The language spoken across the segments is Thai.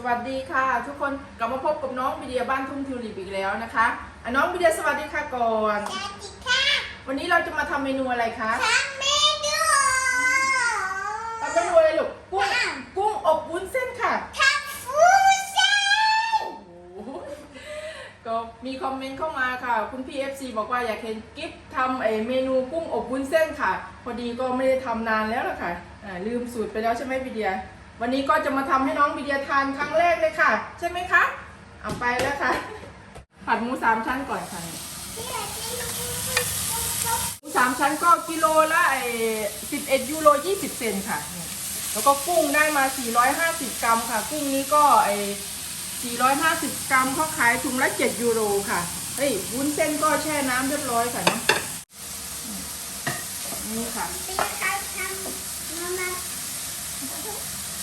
สวัสดีค่ะ ทุกคนกลับมาพบกับน้องวิเดียบ้านทุ่งทิวลิปอีกแล้วนะคะอะน้องวิเดียสวัสดีค่ะก่อนสวัสดีค่ะ วันนี้เราจะมาทำเมนูอะไรคะทำเมนูทำเมนูอะไรลูกกุ้งกุ้งอบวุ้นเส้นค่ะทำฟูเซ่นโอ้โหก็มีคอมเมนต์เข้ามาค่ะ คุณพี่ FC บอกว่าอยากเห็นกิฟทำไอเมนูกุ้งอบวุ้นเส้นค่ะ พอดีก็ไม่ได้ทำนานแล้วล่ะค่ะอ่าลืมสูตรไปแล้วใช่ไหมวิเดีย วันนี้ก็จะมาทำให้น้องวิเดียทานครั้งแรกเลยค่ะ ใช่ไหมคะ เอาไปแล้วค่ะ ผัดหมูสามชั้นก่อนค่ะหมูสามชั้นก็กิโลละไอ11ยูโร20เซนค่ะ แล้วก็กุ้งได้มา450กรัมค่ะ กุ้งนี้ก็ไอ450กรัมเขาขายถุงละ7ยูโรค่ะเฮ้ยวุ้นเส้นก็แช่น้ำเรียบร้อยค่ะเนาะนี่ค่ะ เป็นใครทำมามา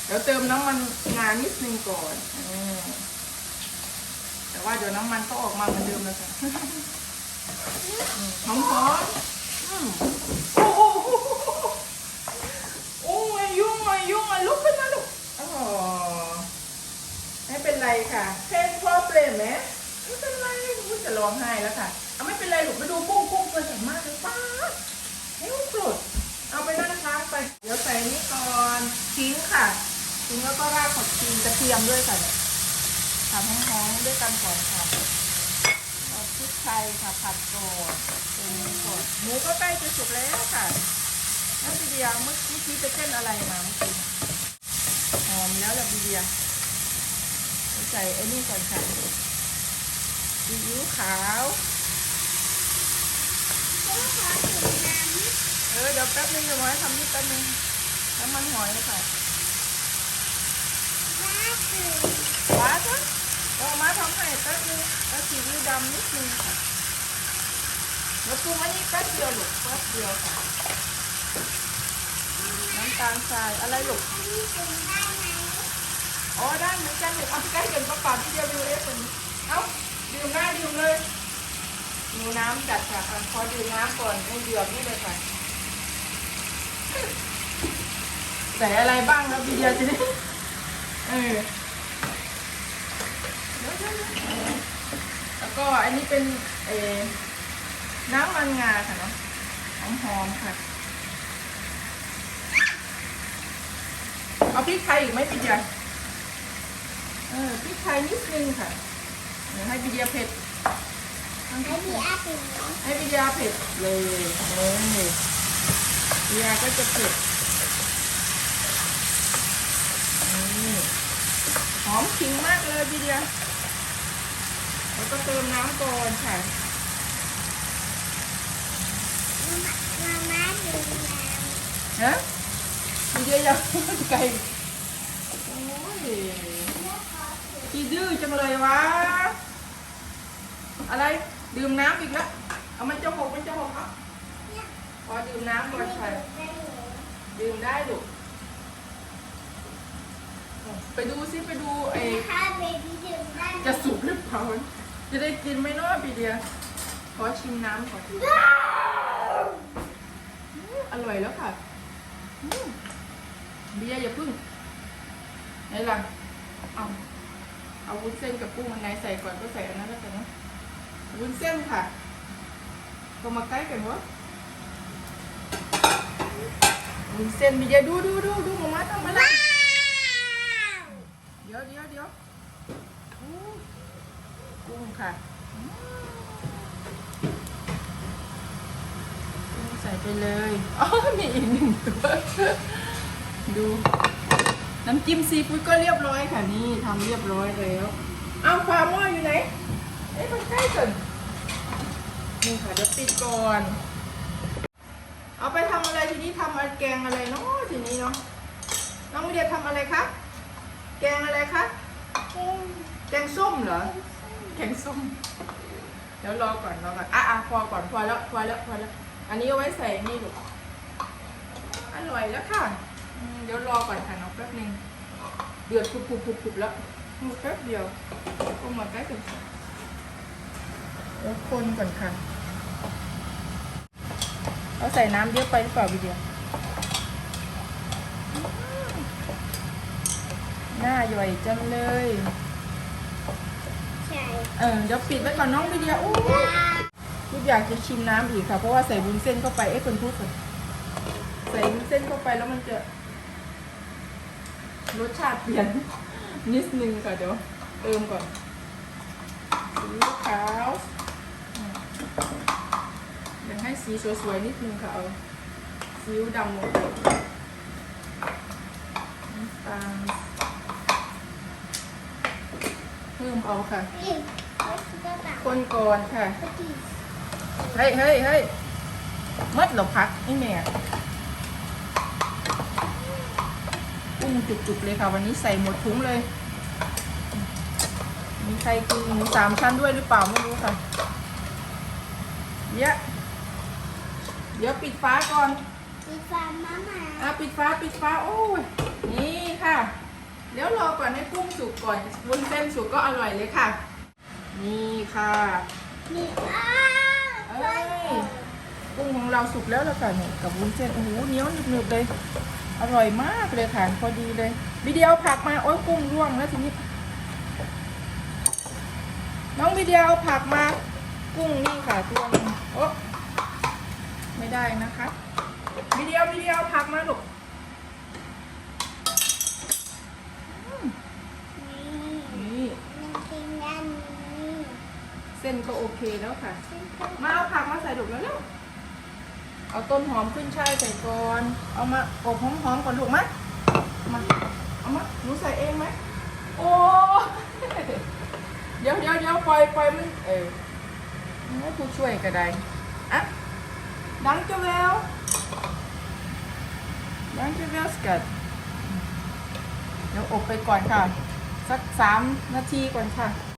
เดี๋ยวเติมน้ำมันงานนิดนึงก่อนอแต่ว่าเดี๋ยวน้ำมันก็ออกมาเหมือนเดิมแล้วค่ะหอมหอมโอ้โหโอ้ยยุ่งอะยุ่งอะลุกขึ้นมาลูกอ๋อไม่เป็นไรค่ะแค่พอเปลมไหมไม่เป็นไรลูกจะร้องไห้แล้วค่ะเอาไม่เป็นไรลูกไปดูกุ้งกุ้งตัวใหญ่มากเลยป้าให้ลูกปลดเอาไปนั่นนะคะไปเดี๋ยวใส่นี่ก่อนทิ้ค่ะ ทิ้งแล้วก็รากผักชีกระเทียมด้วยค่ะทำให้หอมด้วยกันก่อนค่ะเอาพริกไทยค่ะผัดก่อนเป็นก่อนหมูก็ใกล้จะสุกแล้วค่ะแล้วบีเดียเมื่อกี้ไปเต้นอะไรมาเมื่อกี้หอมแล้วละบีเดียใส่ไอ้นี่ก่อนค่ะซีอิ๊วขาวเออเดี๋ยวแป๊บนึงเดี๋ยวมาทำนี่แป๊บนึงน้ำมันหอยค่ะำมาถึง ว้าจ้ะเอามาทำให้แป๊บนึงแล้วซีอิ๊วดำนิดนึงค่ะแล้วปรุงอันนี้แป๊บเดียวลูกแป๊บเดียวค่ะ น้ำตาลทรายอะไรลูกอันนี้ถึงได้ไหมอ๋อได้เหมือนกันเลยเอาไปใกล้กันประกาศที่เดียวดูเอฟคนนี้เอ้าดื่มได้ดื่มเลยดูน้ำจัดค่ะอะขอดื่มน้ำก่อนให้เดือดนี่เลยค่ะใส่อะไรบ้างแล้วพี่เดียจะได้เออ แล้วก็อันนี้เป็นเอน้ำมันงาค่ะเนาะหอมๆค่ะ เอาพริกไทยอีกไหมพี่เดียเออพริกไทยนิดนึงค่ะเดี๋ยวให้บิเดียเผ็ดทั้งไอ้ที่ดีอาถึงให้บิเดียเผ็ดเลยเลยบิเดียก็จะเผ็ดหอมขิงมากเลยบิเดีย แล้วก็เติมน้ำก่อนค่ะมามาถึงน้ฮะบิเดียอยากไก่โอ้ยำขี้ดื้อจังเลยวะ อะไรดื่มน้ำอีกแล้วเอามันจะหกมันจะหกเนาะขอดื่มน้ำก่อนค่ะดื่มได้ลูกไปดูซิไปดูไอ้ถ้าเบบี้ดื่มได้ จะสุกหรือเปล่า จะได้กินไหมเนาะพี่เดียขอชิมน้ำก่อนอืมอร่อยแล้วค่ะเบียร์อย่าพึ่งไหนล่ะเอาเอาวุ้นเส้นกับกุ้งมันไหนใส่ก่อนก็ใส่อันนั้นแล้วกันนะวุ้นเส้นค่ะก็มาใกล้กันวะวุ้นเส้นมีเดียดูดูดูดูหมามาทำอะไรว้าเดี๋ยวเดี๋ยวเดี๋ยว กุ้งค่ะกุ้งใส่ไปเลยอ๋อมีอีกหนึ่งตัว ดูน้ำจิ้มซีฟู้ดก็เรียบร้อยค่ะนี่ทำเรียบร้อยแล้ว เอาความหม้ออยู่ไหนเอ๊ะมันใกล้ก่อนนี่ค่ะเดี๋ยวปิดก่อน เอาไปทำอะไรทีนี้ทำอะไรแกงอะไรเนาะทีนี้เนาะน้องวิเดียทำอะไรคะแกงอะไรคะแกงส้มเหรอ แกงส้ม เดี๋ยวรอก่อนรอก่อนอะอะพอก่อนพอแล้วพอแล้วพอแล้ว อันนี้เอาไว้ใส่นี่ลูกอร่อยแล้วค่ะเดี๋ยวรอก่อนค่ะน้องแป๊บนึงเดือดปุบปุบปุบปุบแล้วอืมแป๊บเดียวก็มาใกล้กันค่ะเดี๋ยวคนก่อนค่ะเอาใส่น้ำเยอะไปหรือเปล่าวิเดียอืมหน้าย่อยจังเลย เออเดี๋ยวปิดไว้ก่อนน้องวิเดียอู้ลูกอยากจะชิมน้ำอีกค่ะ เพราะว่าใส่วุ้นเส้นเข้าไปเอ้คนพูดก่อนใส่วุ้นเส้นเข้าไปแล้วมันจะรสชาติเปลี่ยน นิดนึงค่ะเดี๋ยวเติมก่อนสีขาวอืมเดี๋ยวให้สีสวยๆนิดนึงค่ะเอาซีอิ๊วดำลงไปน้ำตาลเพิ่มเอาค่ะ คนก่อนค่ะปฏิเฮ้ยเฮ้ยเฮ้ยมัดเหรอพักนี่แม่กุ้งจุกๆเลยค่ะ วันนี้ใส่หมดถุงเลย มีใครกินหมูสามชั้นด้วยหรือเปล่าไม่รู้ค่ะเดี๋ยวเดี๋ยวปิดฟ้าก่อนมีฟาร์มมามาอะปิดฟ้าปิดฟ้าโอ้ย นี่ค่ะ เดี๋ยวรอก่อนให้กุ้งสุกก่อนวุ้นเส้นสุกก็อร่อยเลยค่ะ นี่ค่ะนี่อ้าเอ้ยกุ้งของเราสุกแล้วแล้วค่ะเนี่ยกับวุ้นเส้นโอ้โหเหนียวหนึบๆเลย อร่อยมากเลยค่ะพอดีเลยวิดีโอผักมาโอ้ยกุ้งร่วงแล้วทีนี้ น้องวิดีโอเอาผักมา กุ้งนี่ค่ะตัวนึงโอ๊ะไม่ได้นะคะวิดีโอวิดีโอผักมาลูก นี่ นี่ มันกินด้านนี้ เส้นก็โอเคแล้วค่ะ มาเอาผักมาใส่ลูกแล้วเร็วเอาต้นหอมขึ้นช่ายใส่ก่อน เอามาอบหอมๆก่อนถูกไหมมา เอามาหนูใส่เองไหม โอ้ เดี๋ยวเดี๋ยวเดี๋ยวปล่อยปล่อยมัน เออให้ผู้ช่วยก็ได้อะดังจะแววดังจะแววสกัดเดี๋ยวอบไปก่อนค่ะ สักสามนาทีก่อนค่ะ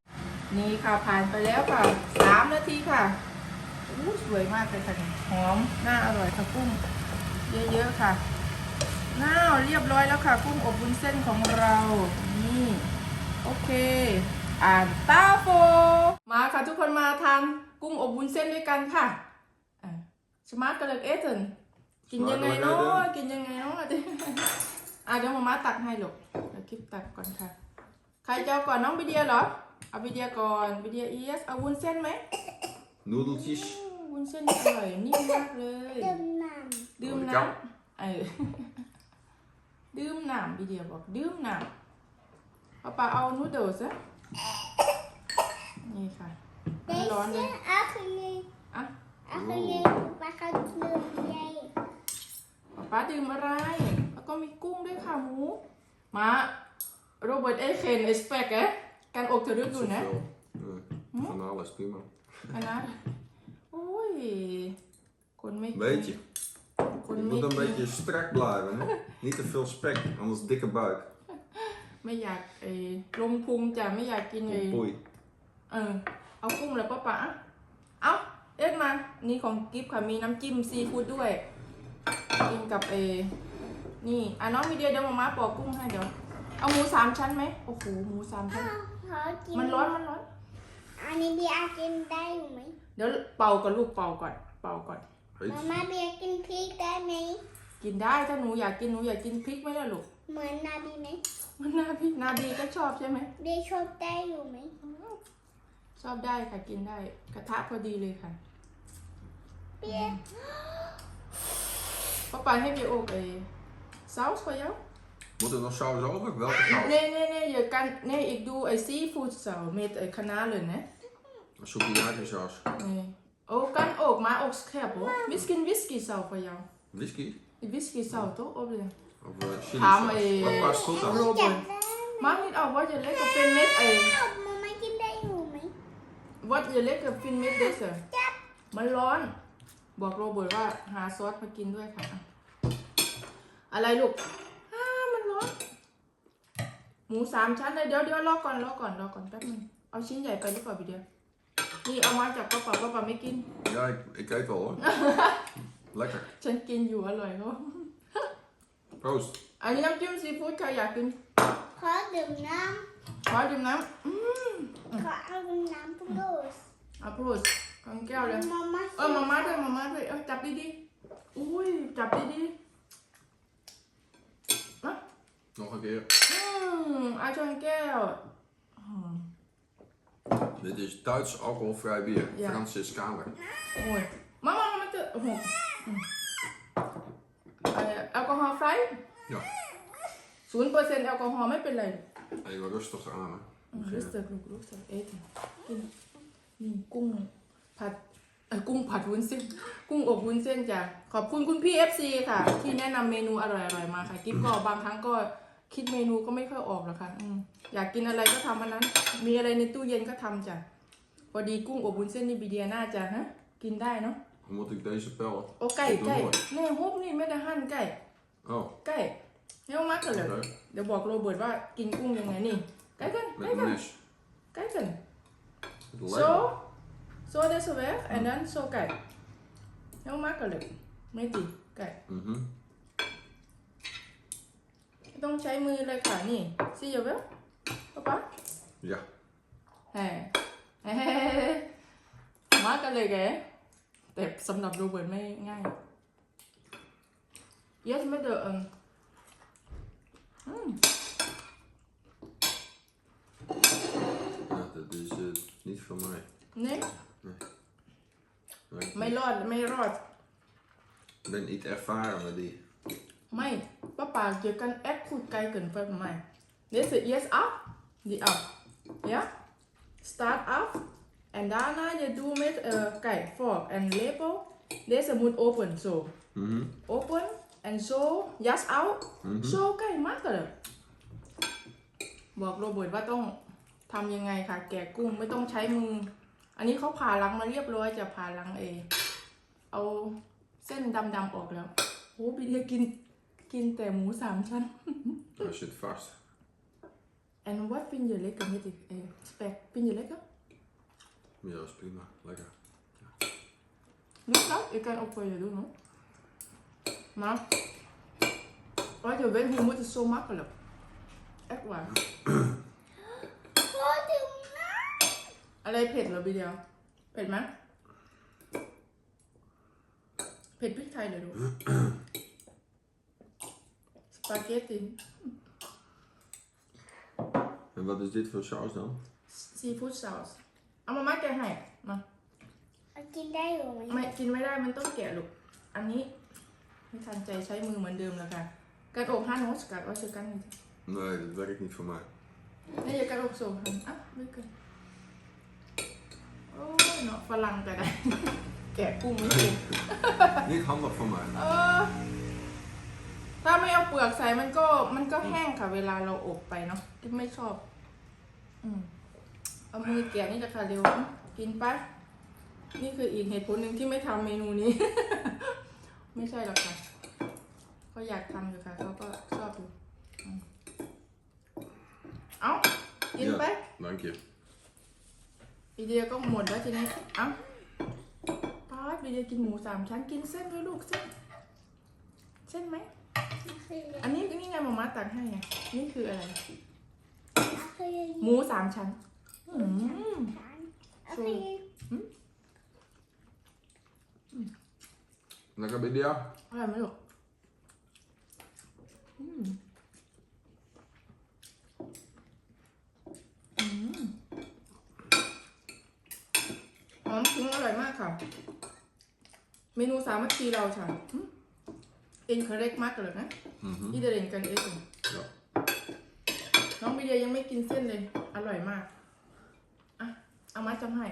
นี่ค่ะผ่านไปแล้วค่ะสามนาทีค่ะอู้สวยมากเลยค่ะเนี่ยหอมน่าอร่อยค่ะกุ้งเยอะๆค่ะน่าวเรียบร้อยแล้วค่ะ กุ้งอบวุ้นเส้นของเรานี่โอเค อ่านตาโฟ มาค่ะทุกคนมาทานกุ้งอบวุ้นเส้นด้วยกันค่ะอะสมาร์ทกันเลยเอสเซนกินยังไงเนาะกินยังไงเนาะอะเดี๋ยวมาม่าตักให้หรอกเดี๋ยวคลิปตักก่อนค่ะ ใครจะเอาก่อนน้องบิเดียเหรอ เอาบิเดียก่อนบิเดียเอสเอาวุ้นเส้นไหม Noedeltjes. อู้วุ้นเส้นอร่อยนิ่มมากเลยเติมน้ดื่มเอาไปน้จับำเออ ดื่มน้ำบิเดียบอกดื่มน้ำป้าป้าเอานูเดิลส์อะนี่ค่ะำมันร้อนเลยอาคือยังอะอาคือยังปลาเขาเนื้อใหญ่ป้าป้าดื่มอะไร แล้วก็มีกุ้งด้วยค่ะหมูมาโรเบิร์ตเอเคนเอสเปกเอ๊ะ การอกเธอด้วย Niet ดูนะ zoveel. Nee, Van alles, prima. คณะโอ้ยคนไม่ Een beetje. คน Je ไม่ moet een กิน beetje strak blijven, hè? Niet te veel spek, anders dikke buik. ไม่อยากเออลงพุงจ้ะไม่อยากกินเออ Poei. เออ เอากุ้งแล้วป้าป๋าเอาเอ็ดมา นี่ของกิฟต์ค่ะ มีน้ำจิ้มซีฟู้ดด้วย กินกับเออนี่ อะน้องมีเดียเดี๋ยวมาม่าปอกกุ้งให้เดี๋ยว เอาหมูสามชั้นไหม โอ้โห หมูสามชั้น ขอกินมันร้อนมันร้อน อันนี้เบียร์กินได้อยู่ไหมเดี๋ยวเป่าก่อนลูกเป่าก่อน เป่าก่อน Heet. มาม่าเบียร์กินพริกได้ไหมกินได้ถ้าหนูอยากกินหนูอยากกินพริกไหมล่ะลูก เหมือนนาบีไหมมันนาพี่นาดีก็ชอบใช่ไหมเบียร์ชอบได้อยู่ไหมชอบได้ค่ะกินได้ กระทะพอดีเลยค่ะเบียร์ Papa, heb je ook eh, saus voor jou? Moet er nog saus over? Welke saus? Nee, nee, nee, je kan, nee, ik doe een seafood saus met eh, kanalen, hè? Sukiyaki saus. Nee. Oh, kan ook, maar ook scherp hoor. Misschien whisky saus voor jou. Whisky? Whisky saus toch? Op de Of uh, chili Ah, saus? maar, eh, Wat past goed aan? Robert. Maakt niet uit wat je lekker vindt met, eh, มาม่ากินได้อยู่ไหม wat je lekker vindt met deze. มันร้อน บอกโรเบิร์ตว่าหาซอสมากินด้วยค่ะ อะไรลูกอ้ามันร้อน หมูสามชั้นเลยเดี๋ยวเดี๋ยวรอก่อนรอก่อนรอก่อนแป๊บนึงเอาชิ้นใหญ่ไปหรือเปล่าพี่เดียวนี่เอามาจากกระเป๋ากระเป๋าไม่กิน Ja, ik, ik eet wel hoor. Lekker. ฉันกินอยู่อร่อยเขา Proost. อันนี้น้ำจิ้มซีฟู้ดใครอยากกิน ขอดื่มน้ขอดื่มน้ำอืมำขอเอาน้ำปลูสเอาพูดกังแก้วเลย มาม่าเออมาม่าด้วยมาม่าด้วยเออจับดีๆอุ้ยจับดีๆ นะ Nog een keer. อืมอาชนแก้วอืม Dit is Duits alcoholvrij bier. Ja. Franciscaner. โอ้ยมามามาเจอโอ้โหอืมเอ่อแอลกอฮอล์ไฟ Ja. ศูนย์เปอร์เซ็นต์แอลกอฮอล์ไม่เป็นไร Even rustig aan. Hè. อืมรู้สึกลูกรู้สึกเอ๊ะกินนี่กุ้งผัดเอ้ยกุ้งผัดวุ้นเส้น กุ้งอบวุ้นเส้นจ้ะ ขอบคุณคุณพี่ FC ค่ะ ที่แนะนำเมนูอร่อยๆมาค่ะ กิ๊บก็บางครั้งก็ คิดเมนูก็ไม่ค่อยออกหรอกค่ะอืมอยากกินอะไรก็ทำอันนั้น มีอะไรในตู้เย็นก็ทำจ้ะพอดีกุ้งอบวุ้นเส้นนี่บีเดียน่าจะฮะ กินได้เนาะ Dan moet ik deze pel. โอ้ไก่ Ik doe ไก่ nooit. แน่ฮุบนี่ไม่ได้หั่นไก่ Oh, ไก่เร็วมากเลย leuk. เดี๋ยวบอกโรเบิร์ตว่ากินกุ้งยังไงนี่ ไก่กันไก่ Met กัน een mes. ไก่กัน Met Zo, lijm. zo deze weg en dan zo kijk. Heel makkelijk. Met die, kijk. Mhm. ไม่ต้องใช้มือเลยค่ะนี่ zie je wel ป๊าป๊า Ja. แฮ่แฮ่มากันเลยแกแต่สำหรับโรเบิร์ตไม่ง่าย yes ไม่เดออืมอืม ja dat is eh, niet van mij. นี่ Maar ik ไม่รอดไม่รอด ben niet ervaren met die. ไม่ป้าป่าเกี่ยวกันแอคคูดไกลเกินไปไหม This is yes up die up ja start up en daarna je doet met uh, kijk fork en lepel deze moet open zo Mhm. open en zo jas out Mhm. zo kijk makkelijk บอกโรเบิร์ตว่าต้องทำยังไงค่ะ แกะกุ้งไม่ต้องใช้มือ อันนี้เขาผ่าหลังมาเรียบร้อยจะผ่าหลังเองเอาเส้นดำๆออกแล้วโหบีเดียกิน กินแต่หมูสามชั้น Hij zit vast. En wat vind je lekker met die eh, spek? Vind je lekker? Ja, dat is prima. Lekker. Lukt dat? Ik kan ook voor je doen hoor. Maar, wat je weet, je moet het zo makkelijk. Echt waar. ขอดื่มน้ อะไรเผ็ ดเหรอบีเดียวเผ็ดไหมเผ็ดพริกไทยเลยดูสปาเกตตี En wat is dit voor saus dan? ซีฟู้ดซอสเอามาม่าแกะให้มาำกินได้อยู่ไหมไม่กินไม่ได้มันต้องแกะลูก อันนี้ไม่ทันใจใช้มือเหมือนเดิมแล้วค่ะการอบห้าโนสกัดว่าชื่อกันนี่ Nee, dat werkt niet voor mij. นี่จะการอบโซ่หันอะไม่เกินโอ้ยเนาะฝรั่งแต่ได้ แกะกุ้งไม่เป็น Niet handig voor mij. เออ ถ้าไม่เอาเปลือกใส่มันก็มันก็แห้งค่ะ เวลาเราอบไปเนาะที่ไม่ชอบ อืมเอามือแกะนี่จะค่ะเร็วกินไปะนี่คืออีกเหตุผลหนึ่งที่ไม่ทำเมนูนี้ ไม่ใช่หรอกค่ะเขาอยากทำอยู่ค่ะเขาก็ชอบอยู่อืมเอากินไป Dank je. อีเดียก็หมดแล้วทีนี้เอ้าป้าดอีเดียกินหมูสามชั้นกินเส้นด้วยลูกเส้นเส้นไหม อันนี้นี่ไงมาม่าตักให้ไงนี่คืออะไรเคยหมูสามชั้นอืมเคย Lekker bij jou? อร่อยไหมลูกอืมอืมหอมทิ้งอร่อยมากค่ะ เมนูสามัคคีเราค่ะ อืมเองเคเร็กมากเลยนะ Mhm. ที่เดเรนกันเอง Ja. น้องบีเดียยังไม่กินเส้นเลย อร่อยมาก อะ เอามาจำให้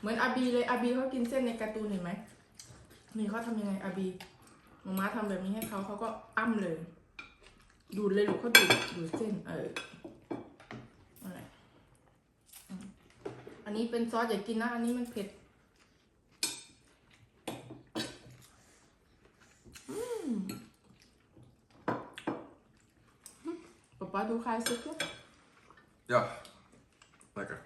เหมือนอาบีเลย อาบีเขากินเส้นในการ์ตูนเห็นไหม นี่เขาทำยังไงอาบีมาม่าทำแบบนี้ให้เขาเขาก็อ้ำเลย ดูดเลยลูกเขาดูดดูดเส้น เอออะไรอืมอันนี้เป็นซอสอย่ากินนะ อันนี้มันเผ็ด ป๊าป๊าดูคลายซุปด้วย Ja. Lekker.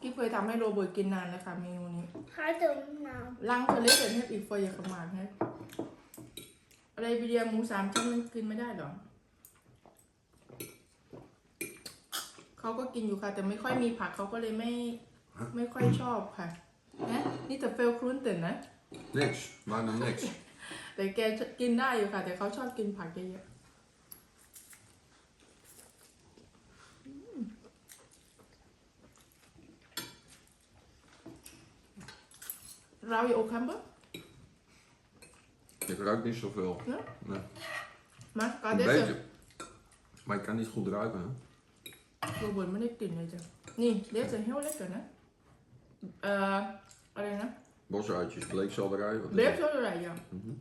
ที่เคยทำให้โรเบิร์ตกินนานแล้วค่ะเมนูนี้ขอดื่มน้ลังเทเลสเห็นอีกฟอยขมาดฮะอะไรวิเดียหมูสามชั้นมันกินไม่ได้หรอเขาก็กินอยู่ค่ะ แต่ไม่ค่อยมีผักเขาก็เลยไม่ ไม่ค่อยชอบค่ะนะนี่แต่เฟลครุนเต็นนะ Niks. Waarom niks? แต่แกกินได้อยู่ค่ะ แต่เขาชอบกินผักเยอะ rauw je ook hebben? Ik ruik niet zoveel. Nee? Nee. Maar ga Een deze. beetje. Maar ik kan niet goed ruiken. Hè? ตัวบนไม่ได้กลิ่นเลยจ้ะนี่เดซเฮลเล็กกันนะเอ่ออะไรนะ Bosuitjes, bleekselderij. Wat is เบฟ dat? โซอะไรอย่าง Mhm.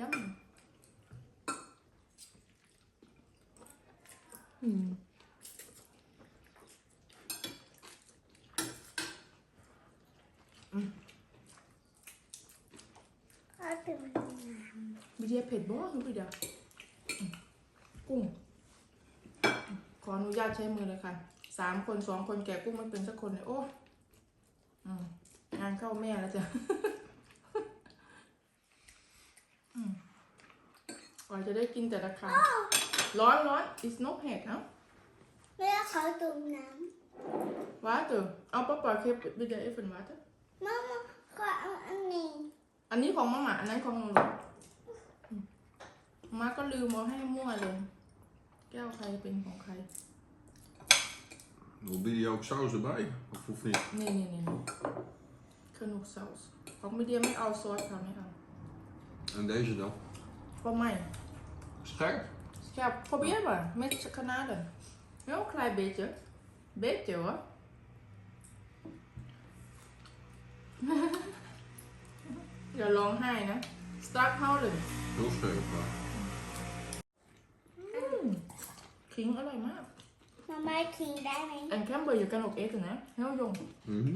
ย้ำอืม เอาตื่นน้ วิเดียเผ็ดบ่คือวิเดียอืมกุ้ง ขออนุญาต ใช้มือเลยค่ะ สามคนสองคนแกะกุ้งไม่เป็นสักคนเลยโอ้อืมงานเข้าแม่แล้วจ้ะอืมกว่าจะได้กินแต่ละคำร้อนร้อน is no เผ็ดเนาะำแม่ขอตื่นน้ Water. Oh, papa, ik heb wil jij even water? ำมามาขอเอาอันนี้ อันนี้ของมาม่าอันนั้นของหนูอืมมาก็ลืมเอาให้มั่วเลย แก้วใครเป็นของใคร Wil Billy ook saus erbij? Of hoeft niet? นี่นี่นี่นี่ขนุกซอสของมีเดียไม่เอาซอสค่ะไม่เอา En deze dan? ก็ไม่ Scherp? แค่พอเบี้ยป่ะไม่ขนาดเลย heel klein beetje beetje hoor อย่าร้องไห้นะ start houden Heel scherp. maar. ขิงอร่อยมาก มาม่ากินได้ไหม En Camber, je kan ook eten, hè? Heel jong. Mhm.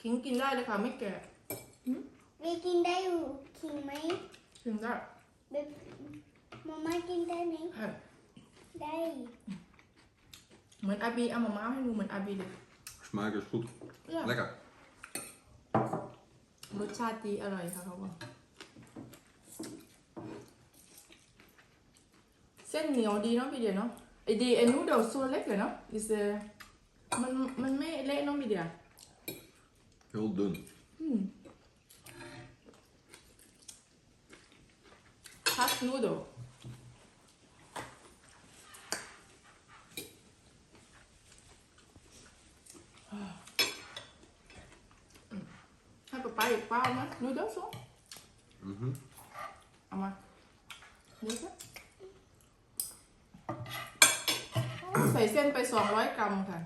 ขิงกินได้เลยค่ะไม่แก่วีกินได้อยู่กินไหมกินได้เบบมาม่ากินได้ไหม ใช่ได้ เหมือนอาบีเอามาม้าให้ดูเหมือนอาบีเลย Smaak is goed. เนี่ย Lekker. รสชาติดีอร่อยค่ะเขาบอกเส้นเหนียวดีเนาะพี่เดียเนาะ ไอดีไอนูเดลซัวเล็กเลยเนาะ is เมันมันไม่เละเนาะพี่เดีย Heel dun. อืมพัสนูเดลให้ป๊าป๊าอีกเป้าไหมนูเดลซู Mhm. เอามานี่ค่ะ ใส่เส้นไป200กรัมค่ะ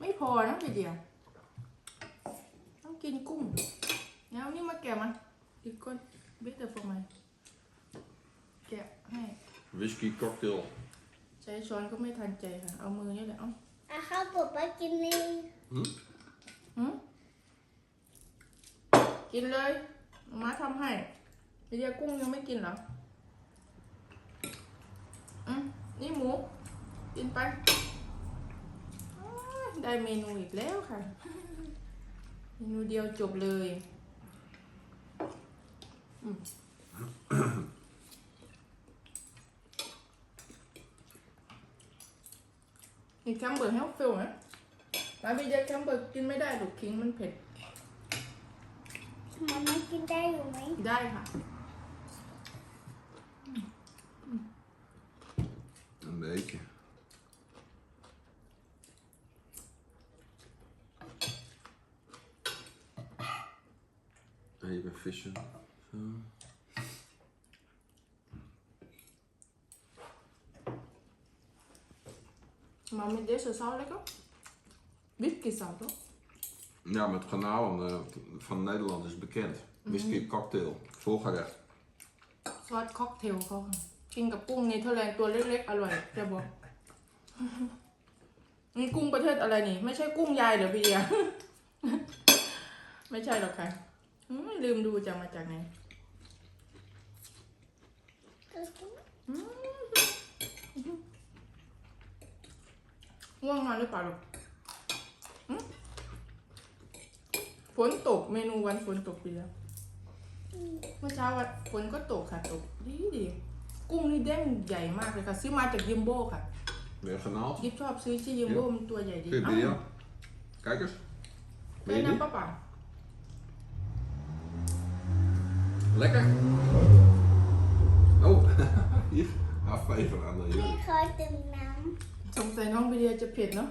ไม่พอนะพี่เดียว ต้องกินกุ้งแล้วนี่มาแกะมาอีกคนเบ็ดเดอร์ฟอร์มแกะให้ Whisky cocktail. ใช้ช้อนก็ไม่ทันใจค่ะ เอามือนี่แหละเอาอาข้าวปุ๊บไปกินเลย Hm? หืมกินเลยมาทำให้พี่เดียวกุ้งยังไม่กินเหรออืมนี่หมู กินไปอ้ายได้เมนูอีกแล้วค่ะ เมนูเดียวจบเลยอืมนี่แคมเบอร์เฮลฟิลนะมาพี่เดียวแคมเบอร์กินไม่ได้หรอกคิงมันเผ็ดมาม่ากินได้อยู่ไหม ได้ค่ะ Een beetje. มา met deze saus lekker? Whisky saus toch? Ja, met garnalen eh, van Nederland is bekend. Whisky cocktail. Volgerecht. ซอสค็อกเทลเขาค่ะกินกับกุ้งเนเธอร์แลนด์ตัวเล็กๆ อร่อยจะบอก นี่กุ้งประเทศอะไรนี่ ไม่ใช่กุ้งยายเหรอพี่เดียไม่ใช่หรอกค่ะอืมลืมดูจะมาจากไหน ง่วงนอนหรือเปล่าลูกอืมฝนตกเมนูวันฝนตกพี่เดียเมื่อเช้าวันฝนก็ตกค่ะตกดีดีกุ้งนี่เด้งใหญ่มากเลยค่ะ ซื้อมาจากยิมโบ้ค่ะ Weer genaald. ยิบชอบซื้อที่ยิมโบ้มันตัวใหญ่ดี Vind je die al? Kijk eens. ได้ Wil je นะ die? ป้าป่า Lekker. Oh, hier. Afgeven aan de พี่ jullie. ขอดื่มน้ สงสัยน้องไปเดียจะเผ็ดเนาะ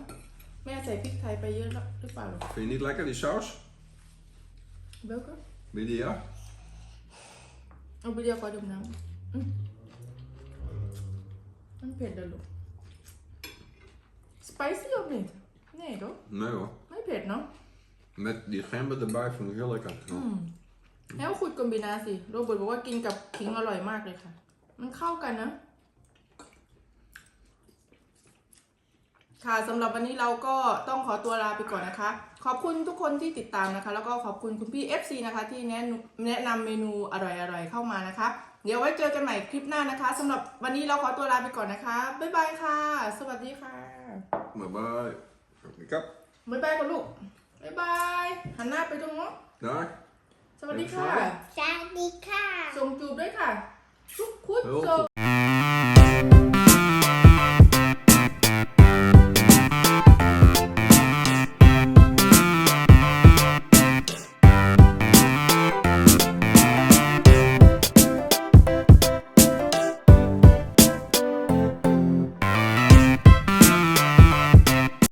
แม่ใส่พริกไทยไปเยอะแล้วหรือเปล่าลูก Vind je niet lekker die saus? เบลก็ Wil je die ja? เอาไปเดียวก่อนดื่มน้ำอืมมันเผ็ดเลยลูก spicy of niet? Nee toch? Nee hoor. ไม่เผ็ดเนาะ Met die gember erbij vond ik heel lekker. อืมแล้วคุณกอมบินาสิโรเบิร์ตบอกว่ากินกับขิงอร่อยมากเลยค่ะ มันเข้ากันนะ ค่ะสำหรับวันนี้เราก็ต้องขอตัวลาไปก่อนนะคะ ขอบคุณทุกคนที่ติดตามนะคะ แล้วก็ขอบคุณคุณพี่ FC นะคะ ที่แนะนแนะนำเมนูอร่อยๆเข้ามานะคะ เดี๋ยวไว้เจอกันใหม่คลิปหน้านะคะสำหรับวันนี้เราขอตัวลาไปก่อนนะคะ บ๊ายบายค่ะ สวัสดีค่ะ Bye bye. Ik heb. บ๊ายบายกับลูก บ๊ายบายหันหน้าไปตรงโน้น Dag. สวัสดีค่ะ สวัสดีค่ะ ส่งจูบด้วยค่ะทุกคุด Heel ส่ง goed.